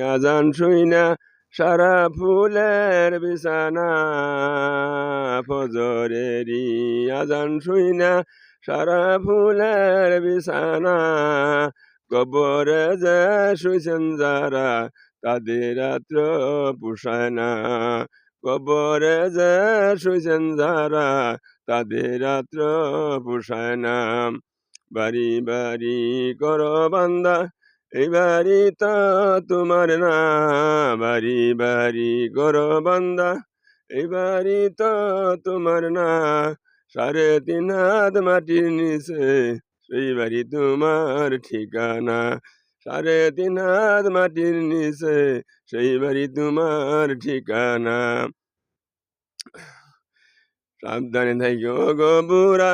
আজান শুই না সারা ফুলের বিছানা ফজরেরি আজান শুই না সারা ফুলের বিছানা। কবরে যে শুইছেন যারা, তাদের রাত্র পোষায় না। কবরে যে শুইছেন যারা, তাদের রাত্র পোষায় না। বাড়ি বাড়ি করো বান্দা এই বাড়ি তো তোমার না বাড়ি বাড়ি করো বান্দা। এই বাড়ি তো তোমার না সাড়ে তিন হাত মাটির নিচে, সেই বাড়ি তোমার ঠিকানা। সাড়ে তিন হাত মাটির নিচে, সেই বাড়ি তোমার ঠিকানা। সাবধানে থাইকো গো বুড়া,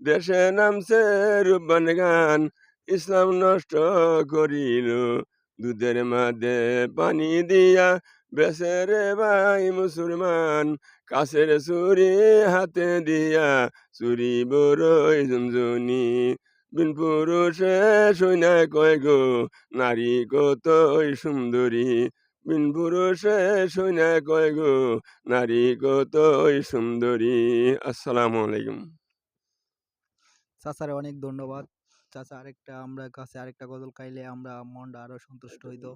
দেশে নামছে রূপবান গান। ইসলাম নষ্ট করিল। দুধের মাঝে পানি দিয়া বেসে রে ভাই মুসলমান। কাছের চুরি হাতে দিয়া চুরি বড়ই ঝুনঝুনি। বিন পুরুষে সৈনা কয় গো, নারী কতই সুন্দরী। বিন পুরুষে সৈনা কয় গো, নারী কতই সুন্দরী। আসসালামু আলাইকুম। চাচারে অনেক ধন্যবাদ। চাচা আরেকটা আমরা কাছে আরেকটা গজল খাইলে আমরা মনটা আরও সন্তুষ্ট হইতো।